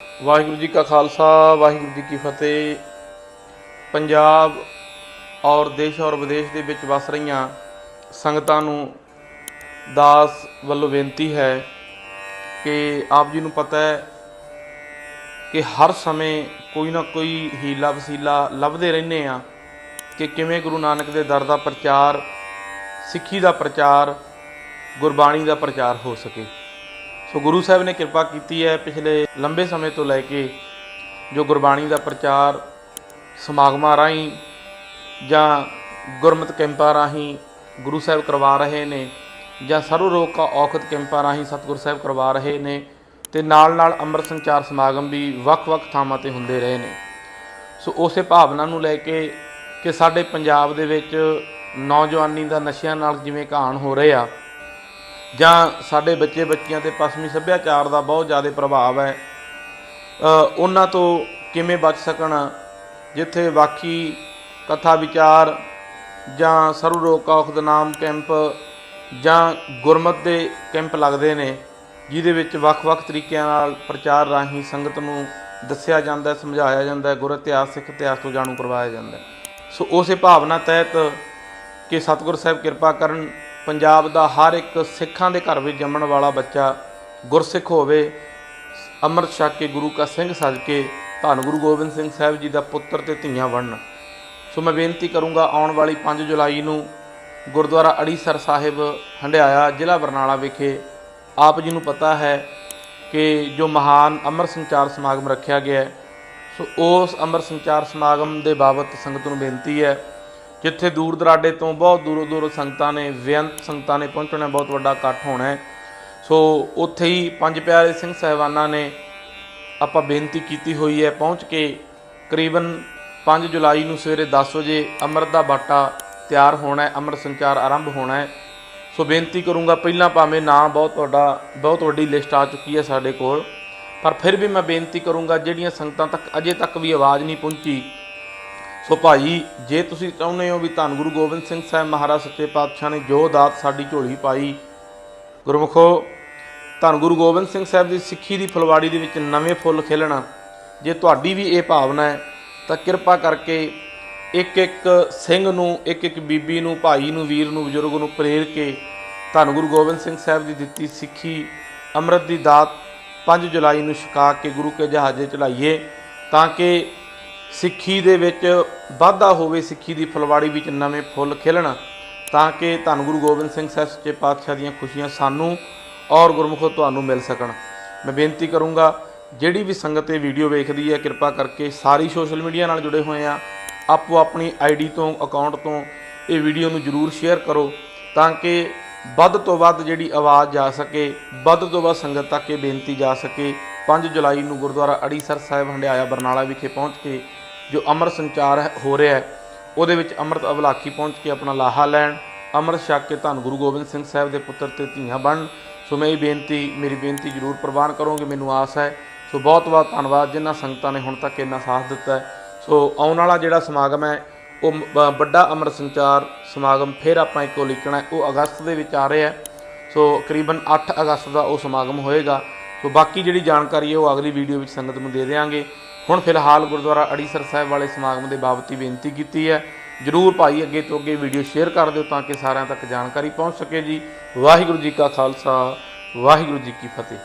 ਵਾਹਿਗੁਰੂ ਜੀ ਕਾ ਖਾਲਸਾ, ਵਾਹਿਗੁਰੂ ਜੀ ਕੀ ਫਤਿਹ। ਪੰਜਾਬ ਔਰ ਦੇਸ਼ ਔਰ ਵਿਦੇਸ਼ ਦੇ ਵਿੱਚ ਵਸ ਰਹੀਆਂ ਸੰਗਤਾਂ ਨੂੰ ਦਾਸ ਵੱਲੋਂ ਬੇਨਤੀ ਹੈ ਕਿ ਆਪ ਜੀ ਨੂੰ ਪਤਾ ਹੈ ਕਿ ਹਰ ਸਮੇਂ ਕੋਈ ਨਾ ਕੋਈ ਹੀਲਾ ਵਸੀਲਾ ਲੱਭਦੇ ਰਹਿੰਦੇ ਆ ਕਿ ਕਿਵੇਂ ਗੁਰੂ ਨਾਨਕ ਦੇ ਦਰ ਦਾ ਪ੍ਰਚਾਰ, ਸਿੱਖੀ ਦਾ ਪ੍ਰਚਾਰ, ਗੁਰਬਾਣੀ ਦਾ ਪ੍ਰਚਾਰ ਹੋ ਸਕੇ। ਸੋ ਗੁਰੂ ਸਾਹਿਬ ਨੇ ਕਿਰਪਾ ਕੀਤੀ ਹੈ ਪਿਛਲੇ ਲੰਬੇ ਸਮੇਂ ਤੋਂ ਲੈ ਕੇ ਜੋ ਗੁਰਬਾਣੀ ਦਾ ਪ੍ਰਚਾਰ, ਸਮਾਗਮਾਂ ਰਾਹੀਂ ਜਾਂ ਗੁਰਮਤ ਕੈਂਪਾਂ ਰਾਹੀਂ ਗੁਰੂ ਸਾਹਿਬ ਕਰਵਾ ਰਹੇ ਨੇ ਜਾਂ ਸਰਵ ਰੋਗ ਕਾ ਔਖਦ ਕੈਂਪਾਂ ਰਾਹੀਂ ਸਤਿਗੁਰ ਸਾਹਿਬ ਕਰਵਾ ਰਹੇ ਨੇ ਤੇ ਨਾਲ ਨਾਲ ਅੰਮ੍ਰਿਤ ਸੰਚਾਰ ਸਮਾਗਮ ਵੀ ਵੱਖ-ਵੱਖ ਥਾਵਾਂ ਤੇ ਹੁੰਦੇ ਰਹੇ ਨੇ। ਸੋ ਉਸੇ ਭਾਵਨਾ ਨੂੰ ਲੈ ਕੇ ਕਿ ਸਾਡੇ ਪੰਜਾਬ ਦੇ ਵਿੱਚ ਨੌਜਵਾਨੀ ਦਾ ਨਸ਼ਿਆਂ ਨਾਲ ਜਿਵੇਂ ਘਾਣ ਹੋ ਰਿਹਾ ਜਾਂ ਸਾਡੇ ਬੱਚੇ ਬੱਚੀਆਂ ਤੇ ਪੱਛਮੀ ਸੱਭਿਆਚਾਰ ਦਾ ਬਹੁਤ ਜ਼ਿਆਦਾ ਪ੍ਰਭਾਵ ਹੈ ਉਹਨਾਂ ਤੋਂ ਕਿਵੇਂ ਬਚ ਸਕਣ, ਜਿੱਥੇ ਵਾਕੀ ਕਥਾ ਵਿਚਾਰ ਜਾਂ ਸਰਵ ਰੋਗ ਕਾ ਨਾਮ ਕੈਂਪ ਜਾਂ ਗੁਰਮਤ ਦੇ ਕੈਂਪ ਲੱਗਦੇ ਨੇ, ਜਿਹਦੇ ਵਿੱਚ ਵੱਖ-ਵੱਖ ਤਰੀਕਿਆਂ ਨਾਲ ਪ੍ਰਚਾਰ ਰਾਹੀਂ ਸੰਗਤ ਨੂੰ ਦੱਸਿਆ ਜਾਂਦਾ, ਸਮਝਾਇਆ ਜਾਂਦਾ, ਗੁਰ ਇਤਿਹਾਸ, ਸਿੱਖ ਇਤਿਹਾਸ ਤੋਂ ਜਾਣੂ ਕਰਵਾਇਆ ਜਾਂਦਾ। ਸੋ ਉਸੇ ਭਾਵਨਾ ਤਹਿਤ ਕਿ ਸਤਿਗੁਰ ਸਾਹਿਬ ਕਿਰਪਾ ਕਰਨ ਪੰਜਾਬ ਦਾ ਹਰ ਇੱਕ ਸਿੱਖਾਂ ਦੇ ਘਰ ਵਿੱਚ ਜੰਮਣ ਵਾਲਾ ਬੱਚਾ ਗੁਰਸਿੱਖ ਹੋਵੇ, ਅੰਮ੍ਰਿਤ ਛਕ ਕੇ ਗੁਰੂ ਕਾ ਸਿੰਘ ਸਜ ਕੇ ਧੰਨ ਗੁਰੂ ਗੋਬਿੰਦ ਸਿੰਘ ਸਾਹਿਬ ਜੀ ਦਾ ਪੁੱਤਰ ਤੇ ਧੀਆਂ ਬਣਨ। ਸੋ ਮੈਂ ਬੇਨਤੀ ਕਰੂੰਗਾ ਆਉਣ ਵਾਲੀ 5 ਜੁਲਾਈ ਨੂੰ ਗੁਰਦੁਆਰਾ ਅੜੀਸਰ ਸਾਹਿਬ ਹੰਡਿਆਇਆ, ਜ਼ਿਲ੍ਹਾ ਬਰਨਾਲਾ ਵਿਖੇ ਆਪ ਜੀ ਨੂੰ ਪਤਾ ਹੈ ਕਿ ਜੋ ਮਹਾਨ ਅੰਮ੍ਰਿਤ ਸੰਚਾਰ ਸਮਾਗਮ ਰੱਖਿਆ ਗਿਆ ਹੈ। ਸੋ ਉਸ ਅੰਮ੍ਰਿਤ ਸੰਚਾਰ ਸਮਾਗਮ ਦੇ ਬਾਬਤ ਸੰਗਤ ਨੂੰ ਬੇਨਤੀ ਹੈ ਜਿੱਥੇ ਦੂਰ ਦਰਾਡੇ ਤੋਂ ਬਹੁਤ ਦੂਰੋਂ ਦੂਰੋਂ ਸੰਗਤਾਂ ਨੇ ਬੇਅੰਤ ਸੰਗਤਾਂ ਨੇ ਪਹੁੰਚਣਾ ਬਹੁਤ ਵੱਡਾ ਇਕੱਠ ਹੋਣਾ ਹੈ। ਸੋ ਉੱਥੇ ਹੀ ਪੰਜ ਪਿਆਰੇ ਸਿੰਘ ਸਹਿਬਾਨਾਂ ਨੇ ਆਪਾਂ ਬੇਨਤੀ ਕੀਤੀ ਹੋਈ ਹੈ, ਪਹੁੰਚ ਕੇ ਕਰੀਬਨ 5 ਜੁਲਾਈ ਨੂੰ ਸਵੇਰੇ 10 ਵਜੇ ਅੰਮ੍ਰਿਤ ਦਾ ਬਾਟਾ ਤਿਆਰ ਹੋਣਾ ਹੈ, ਅੰਮ੍ਰਿਤ ਸੰਚਾਰ ਆਰੰਭ ਹੋਣਾ ਹੈ। ਸੋ ਬੇਨਤੀ ਕਰੂੰਗਾ ਪਹਿਲਾਂ ਭਾਵੇਂ ਨਾਂ ਬਹੁਤ ਤੁਹਾਡਾ ਬਹੁਤ ਵੱਡੀ ਲਿਸਟ ਆ ਚੁੱਕੀ ਹੈ ਸਾਡੇ ਕੋਲ, ਪਰ ਫਿਰ ਵੀ ਮੈਂ ਬੇਨਤੀ ਕਰੂੰਗਾ ਜਿਹੜੀਆਂ ਸੰਗਤਾਂ ਤੱਕ ਅਜੇ ਤੱਕ ਵੀ ਆਵਾਜ਼ ਨਹੀਂ ਪਹੁੰਚੀ ਸੋ ਭਾਈ, ਜੇ ਤੁਸੀਂ ਚਾਹੁੰਦੇ ਹੋ ਵੀ ਧੰਨ ਗੁਰੂ ਗੋਬਿੰਦ ਸਿੰਘ ਸਾਹਿਬ ਮਹਾਰਾਜ ਸੱਚੇ ਪਾਤਸ਼ਾਹ ਨੇ ਜੋ ਦਾਤ ਸਾਡੀ ਝੋਲੀ ਪਾਈ, ਗੁਰਮੁਖੋ, ਧੰਨ ਗੁਰੂ ਗੋਬਿੰਦ ਸਿੰਘ ਸਾਹਿਬ ਦੀ ਸਿੱਖੀ ਦੀ ਫੁਲਵਾੜੀ ਦੇ ਵਿੱਚ ਨਵੇਂ ਫੁੱਲ ਖਿਲਣਾ, ਜੇ ਤੁਹਾਡੀ ਵੀ ਇਹ ਭਾਵਨਾ ਹੈ, ਤਾਂ ਕਿਰਪਾ ਕਰਕੇ ਇੱਕ ਇੱਕ ਸਿੰਘ ਨੂੰ ਇੱਕ ਇੱਕ ਬੀਬੀ ਨੂੰ, ਭਾਈ ਨੂੰ, ਵੀਰ ਨੂੰ, ਬਜ਼ੁਰਗ ਨੂੰ ਪ੍ਰੇਰ ਕੇ ਧੰਨ ਗੁਰੂ ਗੋਬਿੰਦ ਸਿੰਘ ਸਾਹਿਬ ਦੀ ਦਿੱਤੀ ਸਿੱਖੀ, ਅੰਮ੍ਰਿਤ ਦੀ ਦਾਤ 5 ਜੁਲਾਈ ਨੂੰ ਛਕਾ ਕੇ ਗੁਰੂ ਕੇ ਜਹਾਜ਼ੇ ਚਲਾਈਏ ਤਾਂ ਕਿ ਸਿੱਖੀ ਦੇ ਵਿੱਚ ਵਾਧਾ ਹੋਵੇ ਸਿੱਖੀ ਦੀ ਫੁਲਵਾੜੀ ਵਿੱਚ ਨਵੇਂ ਫੁੱਲ ਖਿਲਣ, ਤਾਂ ਕਿ ਧੰਨ ਗੁਰੂ ਗੋਬਿੰਦ ਸਿੰਘ ਸਾਹਿਬ ਸੱਚੇ ਪਾਤਸ਼ਾਹ ਦੀਆਂ ਖੁਸ਼ੀਆਂ ਸਾਨੂੰ ਔਰ ਗੁਰਮੁਖੋ ਤੁਹਾਨੂੰ ਮਿਲ ਸਕਣ। ਮੈਂ ਬੇਨਤੀ ਕਰੂੰਗਾ, ਜਿਹੜੀ ਵੀ ਸੰਗਤ ਇਹ ਵੀਡੀਓ ਵੇਖਦੀ ਹੈ, ਕਿਰਪਾ ਕਰਕੇ ਸਾਰੀ ਸੋਸ਼ਲ ਮੀਡੀਆ ਨਾਲ ਜੁੜੇ ਹੋਏ ਆ। ਆਪੋ ਆਪਣੀ ਆਈਡੀ ਤੋਂ, ਅਕਾਊਂਟ ਤੋਂ ਇਹ ਵੀਡੀਓ ਨੂੰ ਜਰੂਰ ਸ਼ੇਅਰ ਕਰੋ, ਤਾਂ ਕਿ ਵੱਧ ਤੋਂ ਵੱਧ ਜਿਹੜੀ ਆਵਾਜ਼ ਜਾ ਸਕੇ, ਵੱਧ ਤੋਂ ਵੱਧ ਸੰਗਤ ਤੱਕ ਇਹ ਬੇਨਤੀ ਜਾ ਸਕੇ 5 ਜੁਲਾਈ ਨੂੰ ਗੁਰਦੁਆਰਾ ਅੜੀਸਰ ਸਾਹਿਬ ਹੰਡਿਆਇਆ ਬਰਨਾਲਾ ਵਿਖੇ ਪਹੁੰਚ ਕੇ ਜੋ ਅੰਮ੍ਰਿਤ ਸੰਚਾਰ ਹੋ ਰਿਹਾ ਹੈ, ਉਹਦੇ ਵਿੱਚ ਅੰਮ੍ਰਿਤ ਅਵਲਾਖੀ ਪਹੁੰਚ ਕੇ ਆਪਣਾ ਲਾਹਾ ਲੈਣ, ਅੰਮ੍ਰਿਤ ਛਕ ਕੇ ਧੰਨ ਗੁਰੂ ਗੋਬਿੰਦ ਸਿੰਘ ਸਾਹਿਬ ਦੇ ਪੁੱਤਰ ਤੇ ਧੀਆਂ ਬਣਨ। ਸੋ ਮੈਂ ਇਹ ਬੇਨਤੀ, ਮੇਰੀ ਬੇਨਤੀ ਜ਼ਰੂਰ ਪ੍ਰਵਾਨ ਕਰੋਗੇ, ਮੈਨੂੰ ਆਸ ਹੈ। ਸੋ ਬਹੁਤ ਬਹੁਤ ਧੰਨਵਾਦ, ਜਿਨ੍ਹਾਂ ਸੰਗਤਾਂ ਨੇ ਹੁਣ ਤੱਕ ਇੰਨਾ ਸਾਥ ਦਿੱਤਾ ਸੋ ਆਉਣ ਵਾਲਾ ਜਿਹੜਾ ਸਮਾਗਮ ਹੈ, ਉਹ ਵੱਡਾ ਅੰਮ੍ਰਿਤ ਸੰਚਾਰ ਸਮਾਗਮ ਫਿਰ ਆਪਾਂ ਇੱਕੋ ਲਿਖਣਾ ਉਹ ਅਗਸਤ ਦੇ ਵਿੱਚ ਆ ਰਿਹਾ ਸੋ ਕਰੀਬਨ 8 ਅਗਸਤ ਦਾ ਉਹ ਸਮਾਗਮ ਹੋਏਗਾ। ਸੋ ਬਾਕੀ ਜਿਹੜੀ ਜਾਣਕਾਰੀ ਹੈ ਉਹ ਅਗਲੀ ਵੀਡੀਓ ਵਿੱਚ ਸੰਗਤ ਨੂੰ ਦੇ ਦੇਵਾਂਗੇ ਹੁਣ ਫਿਲਹਾਲ ਗੁਰਦੁਆਰਾ ਅੜੀਸਰ ਸਾਹਿਬ ਵਾਲੇ ਸਮਾਗਮ ਦੇ ਬਾਬਤ ਬੇਨਤੀ ਕੀਤੀ ਹੈ। ਜਰੂਰ ਭਾਈ ਅੱਗੇ ਤੋਂ ਅੱਗੇ ਵੀਡੀਓ ਸ਼ੇਅਰ ਕਰ ਦਿਓ ਤਾਂ ਕਿ ਸਾਰਿਆਂ ਤੱਕ ਜਾਣਕਾਰੀ ਪਹੁੰਚ ਸਕੇ ਜੀ। ਵਾਹਿਗੁਰੂ ਜੀ ਕਾ ਖਾਲਸਾ, ਵਾਹਿਗੁਰੂ ਜੀ ਕੀ ਫਤਿਹ।